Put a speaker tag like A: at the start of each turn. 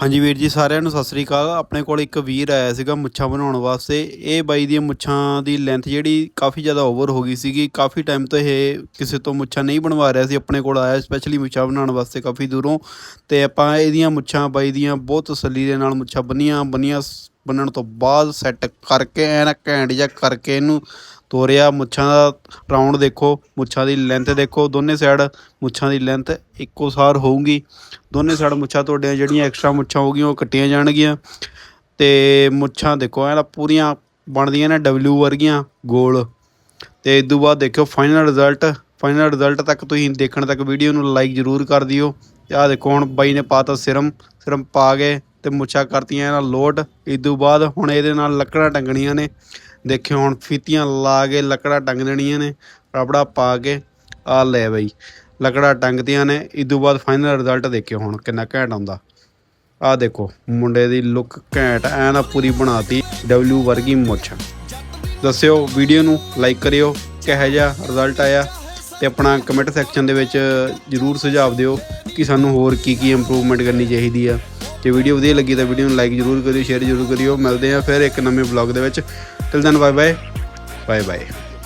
A: ਹਾਂਜੀ ਵੀਰ ਜੀ, ਸਾਰਿਆਂ ਨੂੰ ਸਤਿ ਸ੍ਰੀ ਅਕਾਲ। ਆਪਣੇ ਕੋਲ ਇੱਕ ਵੀਰ ਆਇਆ ਸੀਗਾ ਮੁੱਛਾਂ ਬਣਾਉਣ ਵਾਸਤੇ। ਇਹ ਬਾਈ ਦੀਆਂ ਮੁੱਛਾਂ ਦੀ ਲੈਂਥ ਜਿਹੜੀ ਕਾਫੀ ਜ਼ਿਆਦਾ ਓਵਰ ਹੋ ਗਈ ਸੀਗੀ। ਕਾਫੀ ਟਾਈਮ ਤੋਂ ਇਹ ਕਿਸੇ ਤੋਂ ਮੁੱਛਾਂ ਨਹੀਂ ਬਣਵਾ ਰਿਹਾ ਸੀ। ਆਪਣੇ ਕੋਲ ਆਇਆ ਸਪੈਸ਼ਲੀ ਮੁੱਛਾਂ ਬਣਾਉਣ ਵਾਸਤੇ ਕਾਫੀ ਦੂਰੋਂ। ਤੇ ਆਪਾਂ ਇਹਦੀਆਂ ਮੁੱਛਾਂ ਬਾਈ ਦੀਆਂ ਬਹੁਤ ਤਸੱਲੀ ਦੇ ਨਾਲ ਮੁੱਛਾਂ ਬੰਨੀਆਂ ਬੰਨੀਆਂ ਬੰਨਣ ਤੋਂ ਬਾਅਦ ਸੈੱਟ ਕਰਕੇ ਐਨ ਘੈਂਟ ਜਿਹਾ ਕਰਕੇ ਇਹਨੂੰ ਤੋਰਿਆ। ਮੁੱਛਾਂ ਦਾ ਰਾਉਂਡ ਦੇਖੋ, ਮੁੱਛਾਂ ਦੀ ਲੈਂਥ ਦੇਖੋ। ਦੋਨੇ ਸਾਈਡ ਮੁੱਛਾਂ ਦੀ ਲੈਂਥ ਇੱਕੋ ਸਾਰ ਹੋਊਗੀ। ਦੋਨੇ ਸਾਈਡ ਮੁੱਛਾਂ ਤੁਹਾਡੀਆਂ ਜਿਹੜੀਆਂ ਐਕਸਟਰਾ ਮੁੱਛਾਂ ਹੋਗੀਆਂ ਉਹ ਕੱਟੀਆਂ ਜਾਣਗੀਆਂ। ਤੇ ਮੁੱਛਾਂ ਦੇਖੋ ਐਨ ਪੂਰੀਆਂ ਬਣਦੀਆਂ ਨੇ ਡਬਲਯੂ ਵਰਗੀਆਂ, ਗੋਲ। ਤੇ ਇਸ ਤੋਂ ਬਾਅਦ ਦੇਖਿਓ ਫਾਈਨਲ ਰਿਜ਼ਲਟ ਫਾਈਨਲ ਰਿਜ਼ਲਟ ਤੱਕ ਤੁਸੀਂ ਦੇਖਣ ਤੱਕ ਵੀਡੀਓ ਨੂੰ ਲਾਈਕ ਜ਼ਰੂਰ ਕਰ ਦਿਓ। ਤੇ ਆਹ ਦੇਖੋ, ਹੁਣ ਬਾਈ ਨੇ ਪਾਤਾ ਸਿਰਮ। ਸਿਰਮ ਪਾ ਕੇ ਤੇ ਮੁੱਛਾਂ ਕਰਤੀਆਂ ਇਹਨਾਂ ਲੋਟ। ਇਸ ਤੋਂ ਬਾਅਦ ਹੁਣ ਇਹਦੇ ਨਾਲ ਲੱਕੜਾਂ ਟੰਗਣੀਆਂ ਨੇ। ਦੇਖਿਓ ਹੁਣ ਫੀਤੀਆਂ ਲਾ ਕੇ ਲੱਕੜਾਂ ਟੰਗ ਦੇਣੀਆਂ ਨੇ। ਰਬੜਾ ਪਾ ਕੇ ਆ ਲੈ ਬਈ। ਲੱਕੜਾਂ ਟੰਗਤੀਆਂ ਨੇ। ਇਸ ਤੋਂ ਬਾਅਦ ਫਾਈਨਲ ਰਿਜ਼ਲਟ ਦੇਖਿਓ ਹੁਣ ਕਿੰਨਾ ਘੈਂਟ ਆਉਂਦਾ। ਆਹ ਦੇਖੋ, ਮੁੰਡੇ ਦੀ ਲੁੱਕ ਘੈਂਟ, ਐਨ ਪੂਰੀ ਬਣਾਤੀ ਡਬਲਯੂ ਵਰਗੀ ਮੁੱਛ। ਦੱਸਿਓ ਵੀਡੀਓ ਨੂੰ ਲਾਈਕ ਕਰਿਓ, ਕਿਹੋ ਜਿਹਾ ਰਿਜ਼ਲਟ ਆਇਆ ਤੇ ਆਪਣਾ ਕਮੈਂਟ ਸੈਕਸ਼ਨ ਦੇ ਵਿੱਚ ਜਰੂਰ ਸੁਝਾਅ ਦਿਓ ਕਿ ਸਾਨੂੰ ਹੋਰ ਕੀ ਕੀ ਇੰਪਰੂਵਮੈਂਟ ਕਰਨੀ ਚਾਹੀਦੀ ਆ। ਜੇ ਵੀਡੀਓ ਵਧੀਆ ਲੱਗੀ ਤਾਂ ਵੀਡੀਓ ਨੂੰ ਲਾਈਕ ਜਰੂਰ ਕਰਿਓ ਸ਼ੇਅਰ ਜਰੂਰ ਕਰਿਓ। ਮਿਲਦੇ ਆ ਫਿਰ ਇੱਕ ਨਵੇਂ ਵਲੌਗ ਦੇ ਵਿੱਚ। Till then bye bye bye bye